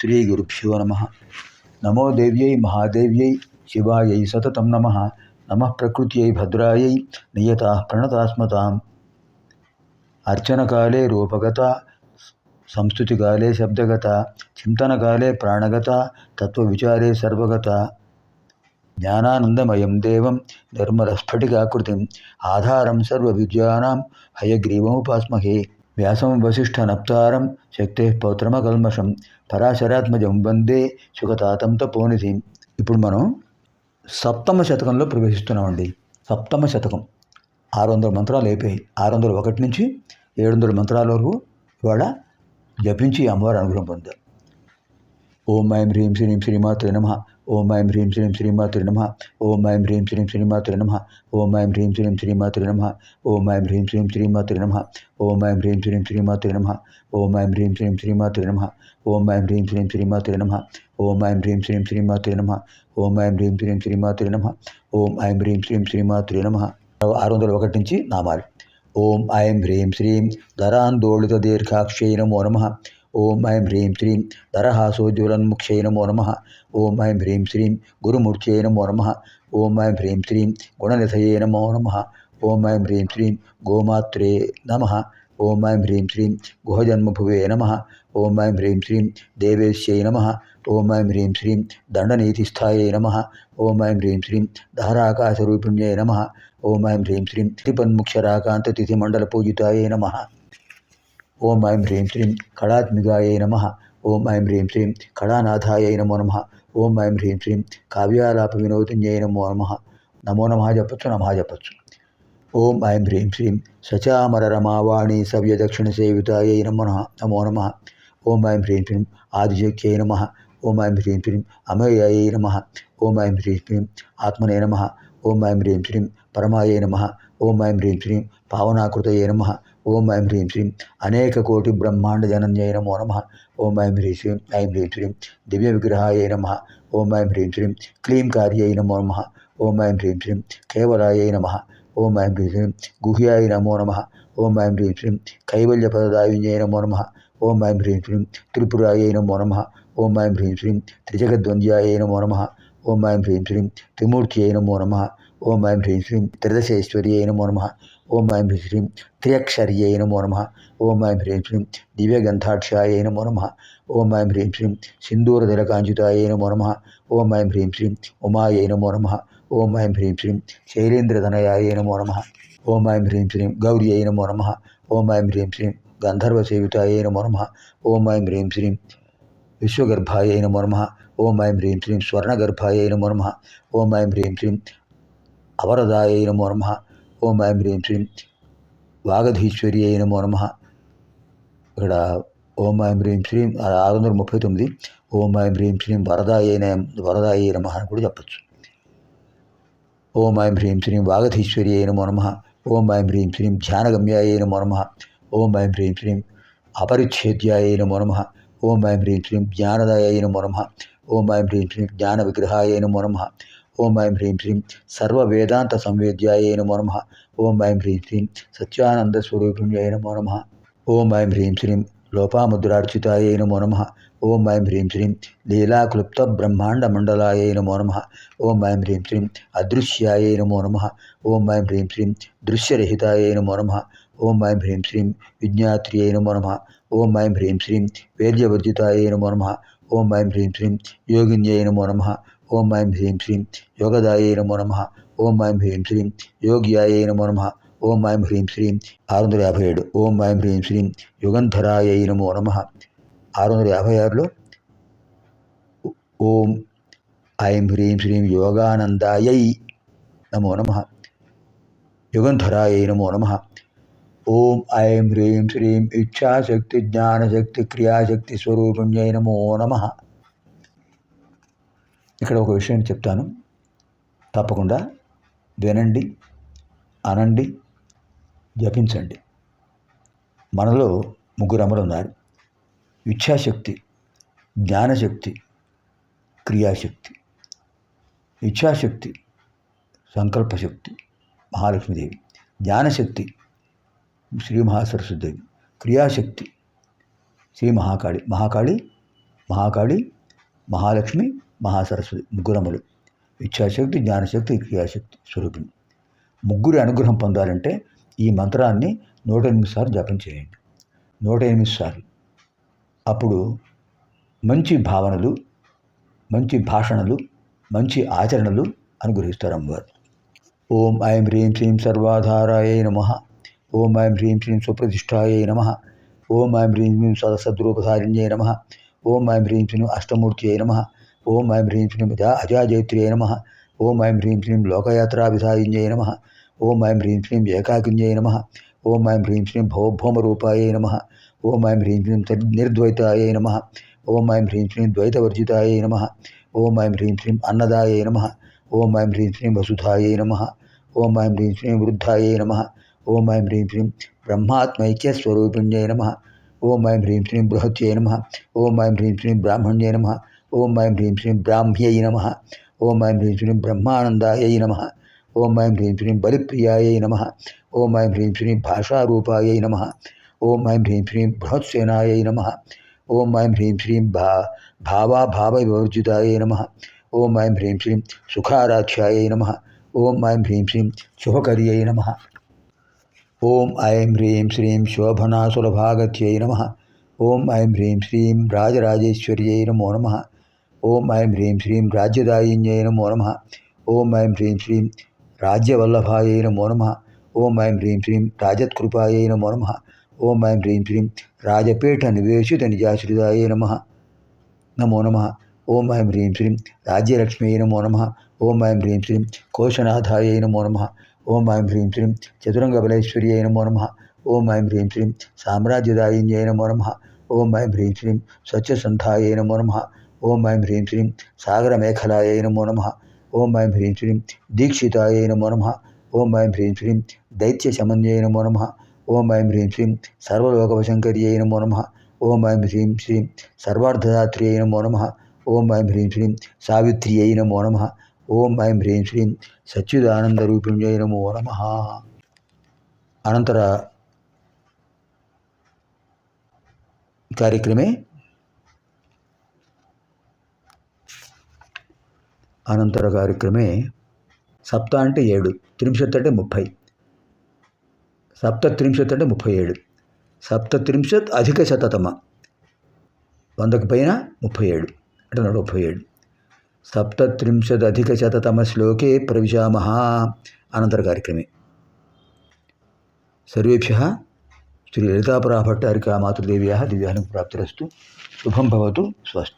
श्रीगुरुभ्यो नम। नमो देव्यै शिवाय, सतत नम। नम प्रकृत भद्राय, नियता प्रणतास्मता अर्चन काले रूपगता, संस्तुतिकाले शब्दगता, चिन्तनकाले प्राणगता, तत्त्वविचारे सर्वगता। ज्ञानानन्दमयं देवं निर्मलस्फटिकाकृतिम् आधारम सर्वविद्यानां, हयग्रीवमुपास्महे। వ్యాసం వసిష్ఠనప్తారం శక్తే పౌత్రమకల్మషం పరాశరాత్మజం వందే సుఖతాతం తపోనిధి ఇప్పుడు మనం సప్తమ శతకంలో ప్రవేశిస్తున్నామండి. సప్తమ శతకం. ఆరు వందల మంత్రాలు అయిపోయాయి ఆరు వందల ఒకటి నుంచి ఏడు వందల మంత్రాల వరకు ఇవాళ జపించి అమ్మవారి అనుగ్రహం పొందారు ఓం ఐం హ్రీం శ్రీం శ్రీమాత్రే నమ. ఓం ఐం హ్రీం శ్రీం శ్రీమాత్రే నమ ఓం ఐం హ్రీం శ్రీం శ్రీమాత్రే నమ ఓం ఐం హ్రీం శ్రీం శ్రీమాత్రే నమ ఓం ఐం హ్రీం శ్రీం శ్రీమాత్రే నమ ఓం ఐం హ్రీం శ్రీం శ్రీమాత్రే నమ ఓం ఐం హ్రీం శ్రీం శ్రీమాత్రే నమ ఓం ఐం హ్రీం శ్రీం శ్రీమాత్రే నమ ఓం ఐం హ్రీం శ్రీం శ్రీమాత్రే నమ ఓం ఐం హ్రీం శ్రీం శ్రీమాత్రే నమ ఓం ఐం హ్రీం శ్రీం శ్రీమాత్రే నమ ఆరు వందల ఒకటి నుంచి నామాలు ఓం ఐం హ్రీం శ్రీం ధరాందోళిత దీర్ఘాక్షై నమో నమ ओम ऐं ह्रीं श्रीं धरहासोज्ज्वलन्मुख्यै नमो नमः। ओं ऐं ह्रीं श्रीं गुरुमूर्त्यै नमो नमः। ओं ऐं ह्रीं श्रीं गुणनिधये नमो नमः। ओं ऐं ह्रीं श्रीं गोमात्रे नमः। ओं ऐं ह्रीं श्रीं गुहजन्मभुवे नमः। ओं ऐं ह्रीं श्रीं देवेश्यै नमः। ओं ऐं ह्रीं श्रीं दण्डनीतिस्थायै नमः। ओं ऐं ह्रीं श्रीं धाराकाशरूपिण्यै नमः। ओं ऐं ह्रीं श्रीं त्रिपन्मुख्यराकान्ततिथिमण्डलपूजितायै नमः। ఓం ఐం హ్రీం శ్రీం కళాత్మికాయై నమ. ఓం ఐం హ్రీం శ్రీం కళానాథాయ నమో నమ. ఓం ఐం హ్రీం శ్రీం కావ్యాలాప వినోదిన్యై నమో నమ. నమో నమ చెప్పచ్చు నమ చెప్పచ్చు ఓం ఐం హ్రీం శ్రీం సచామర రమావాణి సవ్యదక్షిణ సేవితాయ నమో నమో నమ ఓం ఐం హ్రీం శ్రీం ఆదిశక్త్యై నమ. ఓం ఐం హ్రీం శ్రీం అమయ్యై నమ. ఓం ఐం హ్రీం శ్రీం ఆత్మనే నమ. ఓం ఐం హ్రీం శ్రీం పరమాయ నమ. ஓம் ஐம் ஹ்ரீம் ஸ்ரீம் பாவனாகிருதயே நம ஓம் ஐம் ஹ்ரீம் ஸ்ரீம் அநேக கோடி பிரம்மாண்ட ஜனஞ்சய நமோ நம ஓம் ஐம் ஹ்ரீ ஸ்ரீம் ஐம் ஹ்ரீம் ஸ்ரீம் திவ்ய விக்கிரகாய நம ஓம் ஐம் ஹ்ரீம் ஸ்ரீம் க்ளீம் காரியை நமோ நம ஓம் ஐம் ஹ்ரீம் ஸ்ரீம் கேவலாயை நம ஓம் ஐம் ஹ்ரீம் ஸ்ரீம் குஹியாய நமோ நம ஓம் ஐம் ஹ்ரீம் ஸ்ரீம் கைவல்யபததாயுஞ்சய நமோ நம ஓம் ஐம் ஹ்ரீம் ஸ்ரீம் திரிபுராயை நமோ நம ஓம் ஐம் ஹ்ரீம் ஸ்ரீம் திரிஜகத்வந்தியாயை நமோ நம ஓம் ஐம் ஹ்ரீம் ஸ்ரீம் திரிமூர்த்தியை நமோ நம ఓం ఐం హ్రీం శ్రీం త్రిదశేశ్వర్యై నమో నమ ఓం ఐం హ్రీం శ్రీం త్రియక్షర్యై నమో నమ ఓం ఐం హ్రీం శ్రీం దివ్యగంధాక్షాయై నమో నమ ఓం ఐం హ్రీం శ్రీం సింధూరధరకాంచితాయై నమో నమ ఓం ఐం హ్రీం శ్రీం ఉమాయై నమో నమ ఓం ఐం హ్రీం శ్రీం శైలేంద్రధనయాయై నమో నమ ఓం ఐం హ్రీం శ్రీం గౌర్యై నమో నమ ఓం ఐం హ్రీం శ్రీం గంధర్వసేవితాయై నమో నమ ఓం ఐం హ్రీం శ్రీం విశ్వగర్భాయై నమో నమ ఓం ఐం హ్రీం శ్రీం స్వర్ణగర్భాయై నమో నమ ఓం ఐం హ్రీం శ్రీం అవరదాయ నమో నమ. ఓం ఐం హ్రీం శ్రీం వాగధీశ్వరి అయిన నమో నమ. ఇక్కడ ఓం ఐం హ్రీం శ్రీం ఆరు వందల ముప్పై తొమ్మిది. ఓం ఐం హ్రీం శ్రీం వరదాయై వరదాయ నమ అని కూడా చెప్పచ్చు. ఓం ఐం హ్రీం శ్రీం వాగధీశ్వరి అయిన నమో నమ. ఓం ఐం హ్రీం శ్రీం ధ్యానగమ్యాయ నమో నమ. ఓం ఐం హ్రీం శ్రీం అపరిచ్ఛేద్యాయ నమో నమ. ఓం ఐం హ్రీం శ్రీం జ్ఞానదాయ నమో నమ. ఓం ఐం హ్రీం శ్రీం జ్ఞాన విగ్రహాయ నమో నమ. ఓం ఐం హ్రీం శ్రీం సర్వ వేదాంత సంవేద్యాయ నమో నమ. ఓం ఐం హ్రీం శ్రీం సత్యానంద స్వరూపిణ్యాయ నమో నమ. ఓం ఐం హ్రీం శ్రీం లోపాముద్రార్చితాయ నమో నమ. ఓం ఐం హ్రీం శ్రీం లీలాక్లుప్త బ్రహ్మాండ మండలాయ నమో నమ. ఓం ఐం హ్రీం శ్రీం అదృశ్యాయ నమో నమ. ఓం ఐం హ్రీం శ్రీం దృశ్యరహితాయ నమో నమ. ఓం ఐం హ్రీం శ్రీం విజ్ఞాత్రియై నమో నమ. ఓం ఐం హ్రీం శ్రీం వేద్యవర్జితాయ నమో నమ. ఓం ఐం హ్రీం శ్రీం యోగిన్యై నమో నమ. ఓం ఐం హ్రీం శ్రీం యోగదాయ నమో నమ. ఓం ఐం హ్రీం శ్రీం యోగ్యాయ నమో నమ. ఓం ఐం హ్రీం శ్రీం ఆరు వందల యాభై ఏడు ఓం ఐం హ్రీం శ్రీం యుగంధరాయ నమో నమ. ఆరు వందల యాభై ఆరులో ఓం ఐం హ్రీం శ్రీం యోగానందాయై నమో నమ. యుగంధరాయ నమో నమ. ఓం ఐం హ్రీం శ్రీం ఇచ్ఛాశక్తి జ్ఞానశక్తి క్రియాశక్తి స్వరూపిణ్యై నమో నమ. ఇక్కడ ఒక విషయం చెప్తాను. తప్పకుండా వినండి అనండి జపించండి. మనలో ముగ్గురు అమలు ఉన్నారు. ఇచ్ఛాశక్తి జ్ఞానశక్తి క్రియాశక్తి. ఇచ్ఛాశక్తి సంకల్పశక్తి మహాలక్ష్మీదేవి. జ్ఞానశక్తి శ్రీ మహాసరస్వతిదేవి. క్రియాశక్తి శ్రీ మహాకాళి మహాకాళి మహాకాళి మహాలక్ష్మి మహాసరస్వతి ముగ్గురములు. ఇచ్ఛాశక్తి జ్ఞానశక్తి క్రియాశక్తి స్వరూపిణి. ముగ్గురి అనుగ్రహం పొందాలంటే ఈ మంత్రాన్ని నూట ఎనిమిది సార్లు జపం చేయండి. నూట ఎనిమిది సార్లు. అప్పుడు మంచి భావనలు మంచి భాషణలు మంచి ఆచరణలు అనుగ్రహిస్తారు అమ్మవారు. ఓం ఐం హ్రీం శ్రీం సర్వాధారాయ నమ. ఓం ఐం హ్రీం శ్రీం సుప్రతిష్టాయ నమ. ఓం ఐం హ్రీం శ్రీం సదసద్రూపధారిణ్యే నమ. ఓం ఐం హ్రీం శ్రీం అష్టమూర్తియే నమ. ఓం ఐం హ్రీం శ్రీం అజా అజాజైత్ర్యై నమ ఓం ఐం హ్రీం శ్రీం లోకయాత్రాభిధాయిన్యై నమ ఓం ఐం హ్రీం శ్రీం ఏకాకిన్యై నమ ఓం ఐం హ్రీం శ్రీం భవభౌమరూపాయై నమ ఓం ఐం హ్రీం శ్రీం నిర్ద్వైతాయై నమ ఓం ఐం హ్రీం శ్రీం ద్వైతవర్జితాయై నమ ఓం ఐం హ్రీం శ్రీం అన్నదాయై నమ ఓం ఐం హ్రీం శ్రీం వసుధాయై నమ ఓం ఐం హ్రీం శ్రీం వృద్ధాయై నమ ఓం ఐం హ్రీం శ్రీం బ్రహ్మాత్మైక్యస్వరూపిణ్యై నమ ఓం ఐం హ్రీం శ్రీం బృహత్యై నమ ఓం ఐం హ్రీం శ్రీం బ్రాహ్మణ్యై నమ ఓం ఐం హ్రీం శ్రీం బ్రాహ్మ్యై నమ ఓం ఐం హ్రీం శ్రీం బ్రహ్మానందాయై నమ ఓం ఐం హ్రీం శ్రీం బలిప్రియాయై నమ ఓం ఐం హ్రీం శ్రీం భాషారూపాయై నమ ఓం ఐం హ్రీం శ్రీం బృహత్సేనాయై నమ ఓం ఐం హ్రీం శ్రీం భా భావాభావవివర్జితాయై నమ ఓం ఐం హ్రీం శ్రీం సుఖారాధ్యాయై నమ ఓం ఐం హ్రీం శ్రీం శుభకర్యై నమ ఓం ఐం హ్రీం శ్రీం శోభనాసులభాగత్యై నమ ఓం ఐం హ్రీం శ్రీం రాజరాజేశ్వర్యై నమో నమ ఓం ఐం హ్రీం శ్రీం రాజ్యదాయిన్యై నమో నమ. ఓం ఐం హ్రీం శ్రీం రాజ్యవల్లభాయై నమో నమ. ఓం ఐం హ్రీం శ్రీం రాజత్కృపాయై నమో నమ. ఓం ఐం హ్రీం శ్రీం రాజపీఠ నివేశిత నిజాశ్రితాయై నమ. నమో నమ. ఓం ఐం హ్రీం శ్రీం రాజ్యలక్ష్మ్యై నమో నమ. ఓం ఐం హ్రీం శ్రీం కోశనాథాయ నమో నమ. ఓం ఐం హ్రీం శ్రీం చతురంగబలేశ్వర్యై నమో నమ. ఓం ఐం హ్రీం శ్రీం సామ్రాజ్యదాయిన్యై నమో నమ. ఓం ఐం హ్రీం శ్రీం స్వచ్ఛసంధాయై నమో నమ. ఓం ఐం హ్రీం శ్రీం సాగరమేఖలాయై నమో నమ ఓం ఐం హ్రీం శ్రీం దీక్షితాయై నమో నమ ఓం ఐం హ్రీం శ్రీం దైత్యశమన్యై నమో నమ ఓం ఐం హ్రీం శ్రీం సర్వలోకవశంకర్యై నమో నమ ఓం ఐం హ్రీం శ్రీం సర్వార్థదాత్ర్యై నమో నమ ఓం ఐం హ్రీం శ్రీం సావిత్ర్యై నమో నమ ఓం ఐం హ్రీం శ్రీం సచ్చిదానందరూపిణ్యై నమో నమ అనంతర కార్యక్రమే అనంతర కార్యక్రమే సప్త అంటే ఏడు త్రింశత్ అంటే ముప్పై. సప్త త్రింశత్ అంటే ముప్పై ఏడు. సప్త త్రింశత్ అధిక శతతమ. వందకు పైన ముప్పై ఏడు. అంటే నూట ముప్పై ఏడు. సప్తత్రింశద్ అధిక శతతమ శ్లోకే ప్రవిశామः అనంతర కార్యక్రమే. సర్వేభ్య శ్రీ లలితాపరాభట్టారికా మాతృదేవ్యాः దివ్యానుగ్రహప్రాప్తిరస్తు శుభం భవతు స్వస్తి.